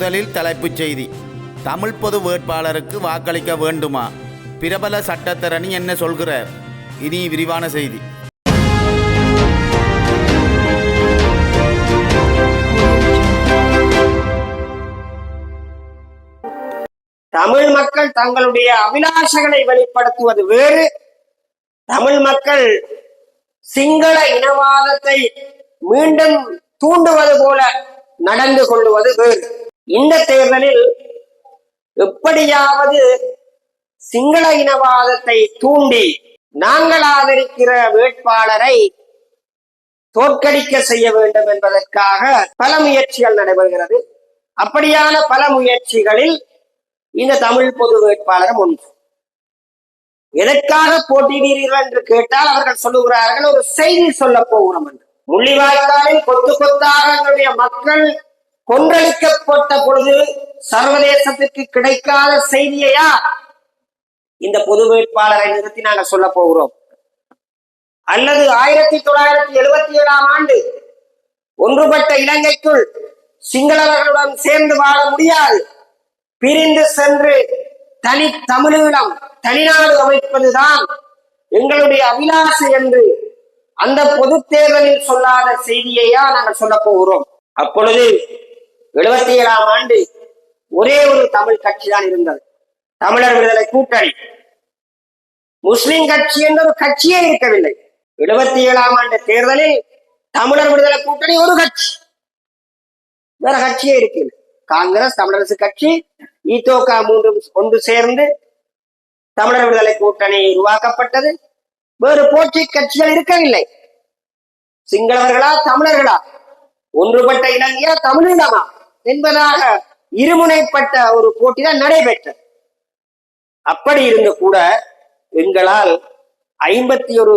முதலில் தலைப்புச் செய்தி. தமிழ் பொது வேட்பாளருக்கு வாக்களிக்க வேண்டுமா? பிரபல சட்டத்தரணி என்ன சொல்கிறார்? இனி விரிவான செய்தி. தமிழ் மக்கள் தங்களுடைய அபிலாஷைகளை வெளிப்படுத்துவது வேறு. தமிழ் மக்கள் சிங்கள இனவாதத்தை மீண்டும் தூண்டுவது போல நடந்து கொள்வது வேறு. இந்த தேர்தலில் எப்படியாவது சிங்கள இனவாதத்தை தூண்டி நாங்கள் ஆதரிக்கிற வேட்பாளரை தோற்கடிக்க செய்ய வேண்டும் என்பதற்காக பல முயற்சிகள் நடைபெறுகிறது. அப்படியான பல முயற்சிகளில் இந்த தமிழ் பொது வேட்பாளரும் ஒன்று. எதற்காக போட்டியிடுகிறீர்கள் என்று கேட்டால் அவர்கள் சொல்லுகிறார்கள் ஒரு செய்தி சொல்ல போகிறோம் என்று. முள்ளிவாய்க்காலில் கொத்து கொத்தாக எங்களுடைய மக்கள் கொன்றளிக்கப்பட்ட பொழுது சர்வதேசத்திற்கு கிடைக்காத செய்தியையா இந்த பொது வேட்பாளரை நிறுத்தி நாங்கள் சொல்ல போகிறோம். அல்லது ஆயிரத்தி தொள்ளாயிரத்தி எழுபத்தி ஏழாம் ஆண்டு ஒன்றுபட்ட இலங்கைக்குள் சிங்களவர்களுடன் சேர்ந்து வாழ முடியாது. பிரிந்து சென்று தனி தமிழீழம் தனிநாடு அமைப்பதுதான் எங்களுடைய அபிலாஷை என்று அந்த பொது தேர்தலில் சொல்லாத செய்தியையா நாங்கள் சொல்ல போகிறோம். அப்பொழுது எழுபத்தி ஏழாம் ஆண்டு ஒரே ஒரு தமிழ் கட்சி தான் இருந்தது. தமிழர் விடுதலை கூட்டணி. முஸ்லிம் கட்சி என்ற ஒரு கட்சியே இருக்கவில்லை. எழுபத்தி ஏழாம் ஆண்டு தேர்தலில் தமிழர் விடுதலை கூட்டணி ஒரு கட்சி. வேற கட்சியே இருக்கு காங்கிரஸ் தமிழரசு கட்சி ஈத்தோகா மூன்றும் ஒன்று சேர்ந்து தமிழர் விடுதலை கூட்டணி உருவாக்கப்பட்டது. வேறு போட்டி கட்சிகள் இருக்கவில்லை. சிங்களவர்களா தமிழர்களா? ஒன்றுபட்ட இலங்கையா தமிழீழமா? என்பதாக இருமுனைப்பட்ட ஒரு போட்டி தான் நடைபெற்றது. அப்படி இருந்து கூட எங்களால் ஐம்பத்தி ஒரு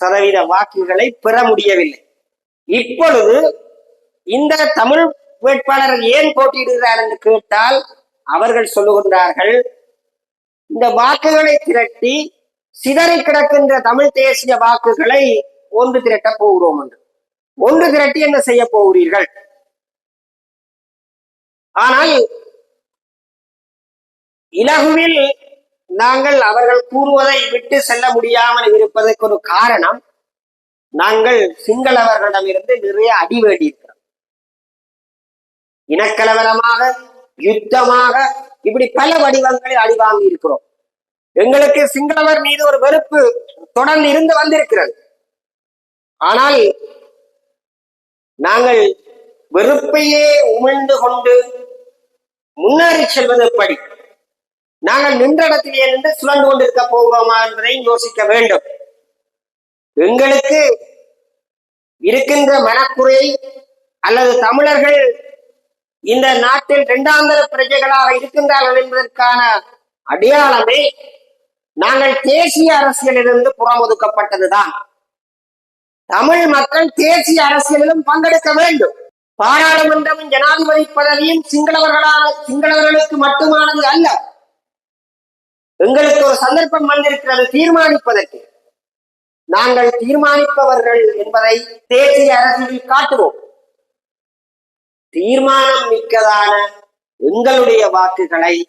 சதவீத வாக்குகளை பெற முடியவில்லை. இப்பொழுது இந்த தமிழ் வேட்பாளர் ஏன் போட்டியிடுகிறார் என்று கேட்டால் அவர்கள் சொல்லுகின்றார்கள் இந்த வாக்குகளை திரட்டி சிதறி கிடக்கின்ற தமிழ் தேசிய வாக்குகளை ஒன்று திரட்ட போகிறோம் என்று. ஒன்று திரட்டி என்ன செய்ய போகிறீர்கள்? ஆனால் இலகுவில் நாங்கள் அவர்கள் கூறுவதை விட்டு செல்ல முடியாமல் இருப்பதற்கு ஒரு காரணம் நாங்கள் சிங்களவர்களிடமிருந்து நிறைய அடி வேண்டியிருக்கிறோம். இனக்கலவரமாக யுத்தமாக இப்படி பல வடிவங்களில் அடி வாங்கி இருக்கிறோம் எங்களுக்கு சிங்களவர் மீது ஒரு வெறுப்பு தொடர்ந்து இருந்து வந்திருக்கிறது. ஆனால் நாங்கள் வெறுப்பையே உமிழ்ந்து கொண்டு முன்னேறி செல்வது எப்படி? நாங்கள் நின்ற இடத்திலே நின்று சுழண்டு கொண்டிருக்க போகிறோமா என்பதையும் யோசிக்க வேண்டும். எங்களுக்கு இருக்கின்ற மனக்குறை அல்லது தமிழர்கள் இந்த நாட்டில் இரண்டாந்தர பிரஜைகளாக இருக்கின்றார்கள் என்பதற்கான அடையாளமே நாங்கள் தேசிய அரசியலிலிருந்து புறமுதுக்கப்பட்டதுதான். தமிழ் மக்கள் தேசிய அரசியலிலும் பங்கெடுக்க வேண்டும். பாராளுமன்றமும் ஜனாதிபதி பதவியும் சிங்களவர்களான சிங்களவர்களுக்கு மட்டுமானது அல்ல. எங்களுக்கு ஒரு சந்தர்ப்பம் வந்திருக்கிறது தீர்மானிப்பதற்கு. நாங்கள் தீர்மானிப்பவர்கள் என்பதை தேசிய அரசியலில் காட்டுவோம். தீர்மானம் மிக்கதான எங்களுடைய வாக்குகளை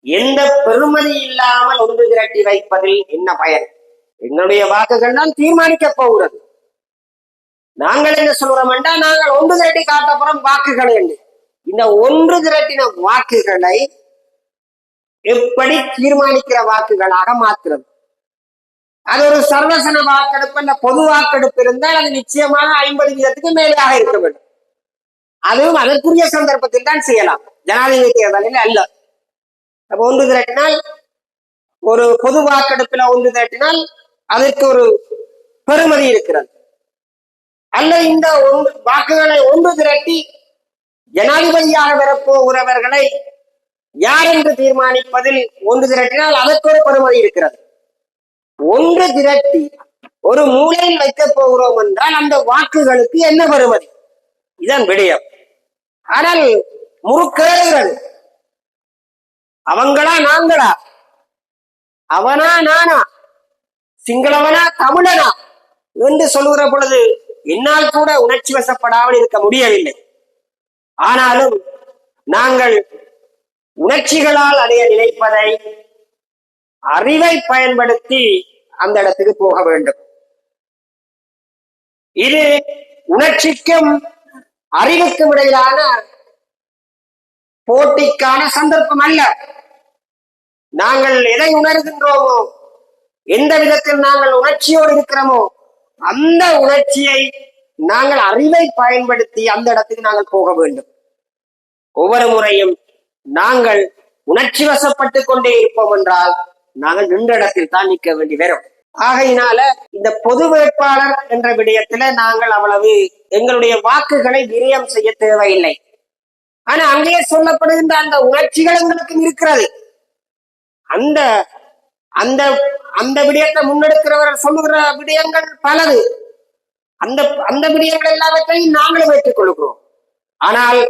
எந்த பெருமதி இல்லாமல் ஒன்று திரட்டி வைப்பதில் என்ன பயன்? எங்களுடைய வாக்குகள் தான் தீர்மானிக்க போகிறது. நாங்கள் என்ன சொல்றோம் என்றால் நாங்கள் ஒன்று திரட்டி காட்டப்புறம் வாக்குகள் என்று. இந்த ஒன்று திரட்டின வாக்குகளை எப்படி தீர்மானிக்கிற வாக்குகளாக மாற்றுறது? அது ஒரு சர்வசன வாக்கெடுப்பு அல்ல பொது வாக்கெடுப்பு இருந்தால் அது நிச்சயமாக ஐம்பது வீதத்துக்கு மேலாக இருக்க வேண்டும். அதுவும் அதற்குரிய சந்தர்ப்பத்தில் தான் செய்யலாம். ஜனாதிபதி தேர்தலில் அல்ல. அப்ப ஒன்று திரட்டினால் ஒரு பொது வாக்கெடுப்பில் ஒன்று திரட்டினால் அதற்கு ஒரு பெருமதி இருக்கிறது. அல்ல இந்த ஒன்று வாக்குகளை ஒன்று திரட்டி ஜனாதிபதியாக வரப்போகிறவர்களை யார் என்று தீர்மானிப்பதில் ஒன்று திரட்டினால் அதற்கு ஒரு பெருமதி இருக்கிறது. ஒன்று திரட்டி ஒரு மூலையில் வைக்கப் போகிறோம் என்றால் அந்த வாக்குகளுக்கு என்ன பெறுமதி இதன் விடயம். ஆனால் முறுக்கேறுகிறது அவங்களா நாங்களா? அவனா நானா? சிங்களவனா தமிழனா? என்று சொல்லுகிற பொழுது என்னால் கூட உணர்ச்சி வசப்படாமல் இருக்க முடியவில்லை. ஆனாலும் நாங்கள் உணர்ச்சிகளால் அடைய நினைப்பதை அறிவை பயன்படுத்தி அந்த இடத்துக்கு போக வேண்டும். இது உணர்ச்சிக்கும் அறிவுக்கும் இடையிலான போட்டிக்கான சந்தர்ப்பம் அல்ல. நாங்கள் எதை உணர்கின்றோமோ எந்த விதத்தில் நாங்கள் உணர்ச்சியோடு இருக்கிறோமோ அந்த உணர்ச்சியை நாங்கள் அறிவை பயன்படுத்தி அந்த இடத்துக்கு நாங்கள் போக வேண்டும். ஒவ்வொரு முறையும் நாங்கள் உணர்ச்சி வசப்பட்டு கொண்டே இருப்போம் என்றால் நாங்கள் நின்ற இடத்தில் தான் நிற்க வேண்டி வரும். ஆகையினால இந்த பொது வேட்பாளர் என்ற விடயத்துல நாங்கள் அவ்வளவு எங்களுடைய வாக்குகளை விரயம் செய்ய தேவையில்லை. ஆனா அங்கே சொல்லப்படுகின்ற அந்த உணர்ச்சிகள் எங்களுக்கு இருக்கிறது. அந்த அந்த அந்த விடயத்தை முன்னெடுக்கிறவர்கள் சொல்லுகிற விடயங்கள் பலது. அந்த அந்த விடயங்கள் எல்லாவற்றையும் நாங்களும் வைத்துக் கொள்கிறோம். ஆனால்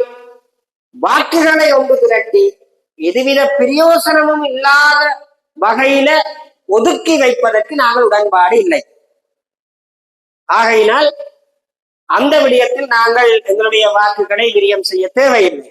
வாக்குகளை ஒன்று திரட்டி எதுவித பிரயோசனமும் இல்லாத வகையில ஒதுக்கி வைப்பதற்கு நாங்கள் உடன்பாடு இல்லை. ஆகையினால் அந்த விடயத்தில் நாங்கள் எங்களுடைய வாக்குகளை விரியம் செய்ய தேவையில்லை.